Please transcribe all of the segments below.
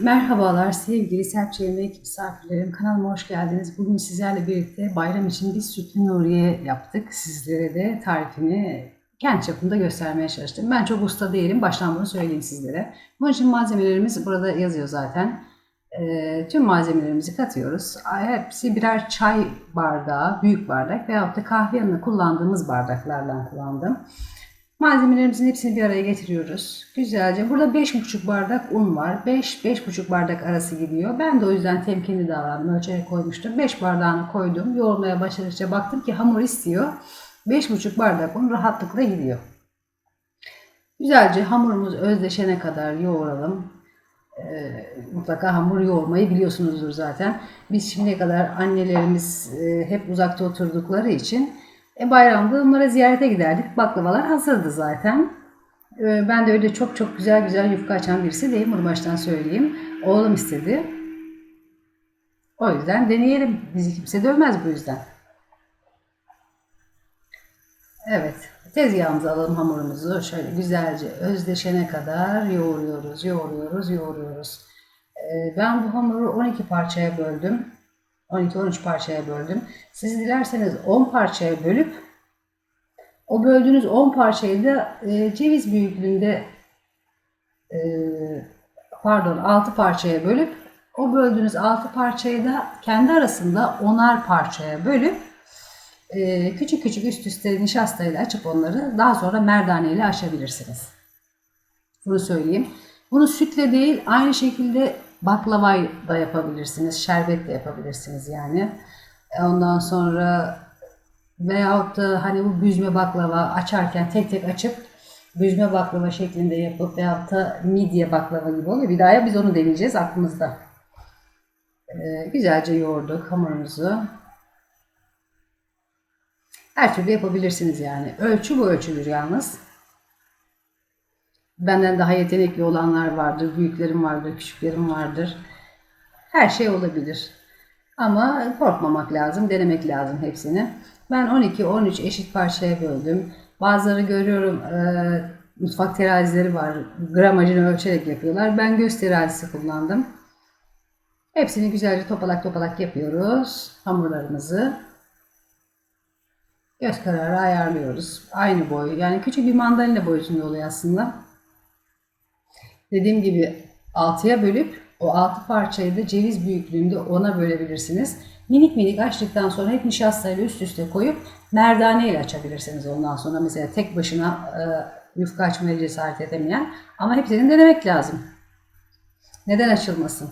Merhabalar sevgili Serpçe Yemek misafirlerim. Kanalıma hoş geldiniz. Bugün sizlerle birlikte bayram için bir sütlü Nuriye yaptık. Sizlere de tarifini kendi çapımda göstermeye çalıştım. Ben çok usta değilim. Baştan bunu söyleyeyim sizlere. Bunun için malzemelerimiz burada yazıyor zaten. Ee, tüm malzemelerimizi katıyoruz. Hepsi birer çay bardağı, büyük bardak veyahut da kahve yanında kullandığımız bardaklarla kullandım. Malzemelerimizin hepsini bir araya getiriyoruz. Güzelce. Burada 5,5 bardak un var. 5-5,5 bardak arası gidiyor. Ben de o yüzden temkinli davrandım. Ölçerek koymuştum. 5 bardağını koydum. Yoğurmaya başladıkça baktım ki hamur istiyor. 5,5 bardak un rahatlıkla gidiyor. Güzelce hamurumuz özleşene kadar yoğuralım. Ee, mutlaka hamur yoğurmayı biliyorsunuzdur zaten. Biz şimdiye kadar annelerimiz e, hep uzakta oturdukları için e, bayramda onlara ziyarete giderdik. Baklavalar hazırdı zaten. E, ben de öyle çok çok güzel güzel yufka açan birisi değilim. Bunu baştan söyleyeyim. Oğlum istedi. O yüzden deneyelim. Bizi kimse dövmez bu yüzden. Evet. Tezgahımıza alalım hamurumuzu. Şöyle güzelce özdeşene kadar yoğuruyoruz, yoğuruyoruz, yoğuruyoruz. E, ben bu hamuru 12 parçaya böldüm. 12-13 parçaya böldüm. Siz dilerseniz 10 parçaya bölüp o böldüğünüz 10 parçayı da e, ceviz büyüklüğünde e, pardon 6 parçaya bölüp o böldüğünüz 6 parçayı da kendi arasında 10'ar parçaya bölüp e, küçük küçük üst üste nişastayla açıp onları daha sonra merdane ile açabilirsiniz. Bunu söyleyeyim. Bunu sütle değil aynı şekilde Baklavayı da yapabilirsiniz, şerbet de yapabilirsiniz yani. E, ondan sonra veyahut da hani bu büzme baklava açarken tek tek açıp büzme baklava şeklinde yapıp veyahut da midye baklava gibi oluyor. Bir daha biz onu deneyeceğiz aklımızda. Ee, güzelce yoğurduk hamurumuzu. Her türlü yapabilirsiniz yani. Ölçü bu ölçüdür yalnız. Benden daha yetenekli olanlar vardır, büyüklerim vardır, küçüklerim vardır. Her şey olabilir. Ama korkmamak lazım, denemek lazım hepsini. Ben 12-13 eşit parçaya böldüm. Bazıları görüyorum e, mutfak terazileri var. Gramajını ölçerek yapıyorlar. Ben göz terazisi kullandım. Hepsini güzelce topalak topalak yapıyoruz. Hamurlarımızı. Göz kararı ayarlıyoruz. Aynı boy. Yani küçük bir mandalina boyutunda oluyor aslında. Dediğim gibi 6'ya bölüp o 6 parçayı da ceviz büyüklüğünde ona bölebilirsiniz. Minik minik açtıktan sonra hep nişastayla üst üste koyup merdane ile açabilirsiniz ondan sonra. Mesela tek başına e, yufka açmaya cesaret edemeyen. Ama hepsini denemek lazım. Neden açılmasın?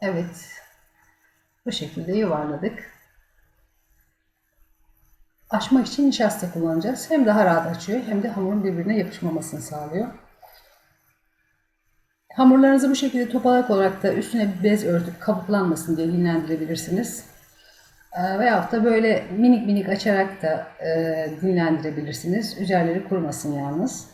Evet. Bu şekilde yuvarladık. Açmak için nişasta kullanacağız. Hem daha rahat açıyor hem de hamurun birbirine yapışmamasını sağlıyor. Hamurlarınızı bu şekilde topalak olarak da üstüne bir bez örtüp kabuklanmasın diye dinlendirebilirsiniz. Ee, veyahut da böyle minik minik açarak da e, dinlendirebilirsiniz. Üzerleri kurumasın yalnız.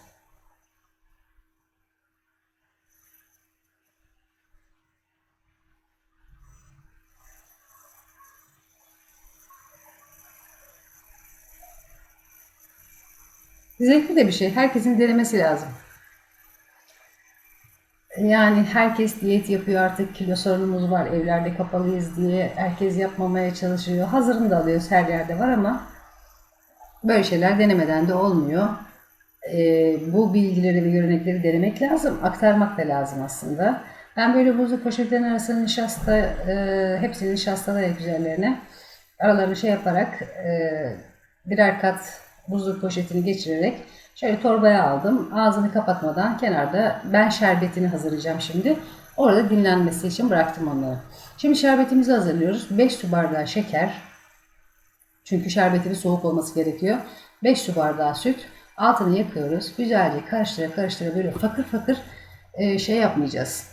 Zevkli de bir şey. Herkesin denemesi lazım. Yani herkes diyet yapıyor artık kilo sorunumuz var evlerde kapalıyız diye herkes yapmamaya çalışıyor. Hazırını da alıyoruz her yerde var ama böyle şeyler denemeden de olmuyor. Ee, bu bilgileri ve görenekleri denemek lazım. Aktarmak da lazım aslında. Ben böyle buzlu poşetlerin arasına nişasta, e, hepsini nişastalayarak üzerlerine aralarını şey yaparak e, birer kat buzluk poşetini geçirerek şöyle torbaya aldım. Ağzını kapatmadan kenarda ben şerbetini hazırlayacağım şimdi. Orada dinlenmesi için bıraktım onları. Şimdi şerbetimizi hazırlıyoruz. 5 su bardağı şeker. Çünkü şerbetinin soğuk olması gerekiyor. 5 su bardağı süt. Altını yakıyoruz. Güzelce karıştıra karıştıra böyle fakır fakır e, şey yapmayacağız.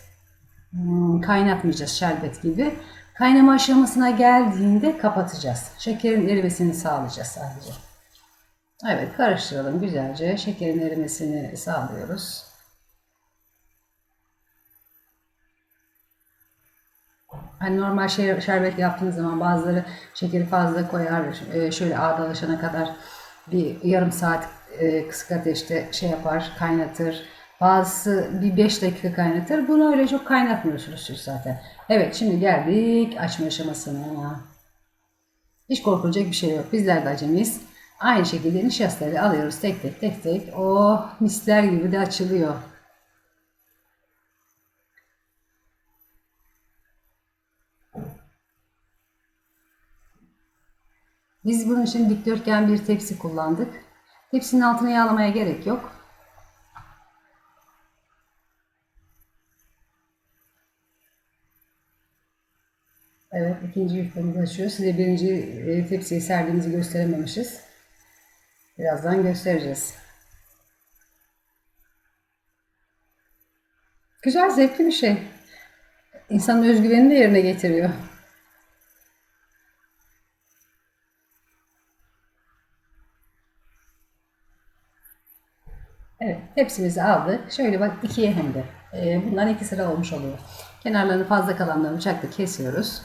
Hmm, kaynatmayacağız şerbet gibi. Kaynama aşamasına geldiğinde kapatacağız. Şekerin erimesini sağlayacağız sadece. Evet karıştıralım güzelce. Şekerin erimesini sağlıyoruz. Hani normal şer- şerbet yaptığınız zaman bazıları şekeri fazla koyar. e, Şöyle ağdalaşana kadar bir yarım saat e, kısık ateşte şey yapar, kaynatır. Bazısı bir 5 dakika kaynatır. Bunu öyle çok kaynatmıyorsunuz siz zaten. Evet şimdi geldik açma aşamasına. Hiç korkulacak bir şey yok. Bizler de acemiyiz. Aynı şekilde nişastayı alıyoruz tek tek tek tek. Oh misler gibi de açılıyor. Biz bunun için dikdörtgen bir tepsi kullandık. Tepsinin altını yağlamaya gerek yok. Evet, ikinci yufkamızı açıyoruz. Size birinci e, tepsiyi serdiğimizi gösterememişiz. Birazdan göstereceğiz. Güzel, zevkli bir şey. İnsanın özgüvenini de yerine getiriyor. Evet, hepsimizi aldık. Şöyle bak ikiye hem de. Ee, bundan iki sıra olmuş oluyor. Kenarlarını fazla kalanlarını bıçakla kesiyoruz.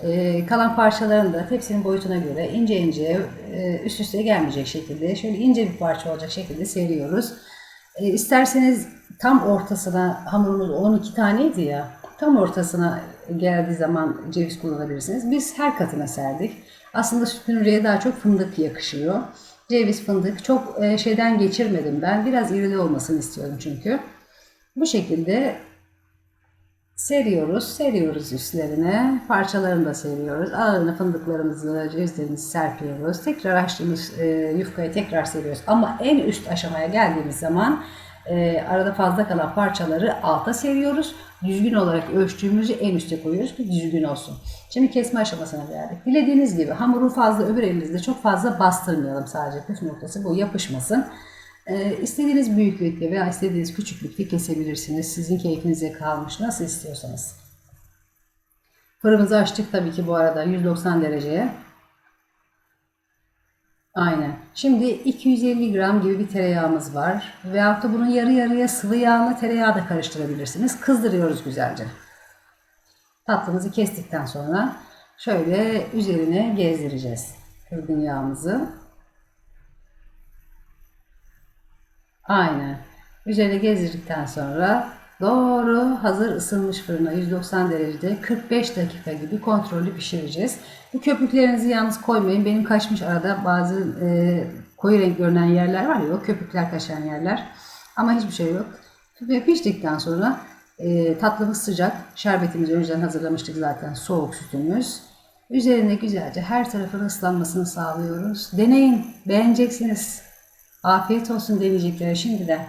Ee, kalan parçalarını da tepsinin boyutuna göre ince ince e, üst üste gelmeyecek şekilde şöyle ince bir parça olacak şekilde seriyoruz. E, isterseniz tam ortasına hamurumuz 12 taneydi ya tam ortasına geldiği zaman ceviz kullanabilirsiniz. Biz her katına serdik. Aslında süt püreye daha çok fındık yakışıyor. Ceviz fındık çok e, şeyden geçirmedim ben. Biraz irili olmasını istiyorum çünkü. Bu şekilde seriyoruz, seriyoruz üstlerine. Parçalarını da seriyoruz. Ağırına fındıklarımızı, cevizlerimizi serpiyoruz. Tekrar açtığımız e, yufkayı tekrar seriyoruz. Ama en üst aşamaya geldiğimiz zaman e, arada fazla kalan parçaları alta seriyoruz. Düzgün olarak ölçtüğümüzü en üste koyuyoruz ki düzgün olsun. Şimdi kesme aşamasına geldik. Dilediğiniz gibi hamuru fazla öbür elinizde çok fazla bastırmayalım sadece. Püf noktası bu yapışmasın. Ee, istediğiniz büyüklükte veya istediğiniz küçüklükte kesebilirsiniz. Sizin keyfinize kalmış. Nasıl istiyorsanız. Fırınımızı açtık tabii ki bu arada 190 dereceye. Aynen. Şimdi 250 gram gibi bir tereyağımız var. Veyahut da bunu yarı yarıya sıvı yağla tereyağı da karıştırabilirsiniz. Kızdırıyoruz güzelce. Tatlımızı kestikten sonra şöyle üzerine gezdireceğiz kırgın yağımızı. Aynen. Üzerine gezdirdikten sonra doğru hazır ısınmış fırına 190 derecede 45 dakika gibi kontrollü pişireceğiz. Bu köpüklerinizi yalnız koymayın. Benim kaçmış arada bazı e, koyu renk görünen yerler var ya o köpükler kaçan yerler. Ama hiçbir şey yok. Ve piştikten sonra e, tatlımız sıcak. Şerbetimizi önceden hazırlamıştık zaten soğuk sütümüz. Üzerine güzelce her tarafın ıslanmasını sağlıyoruz. Deneyin, beğeneceksiniz. Afiyet olsun deneyeceklere şimdiden.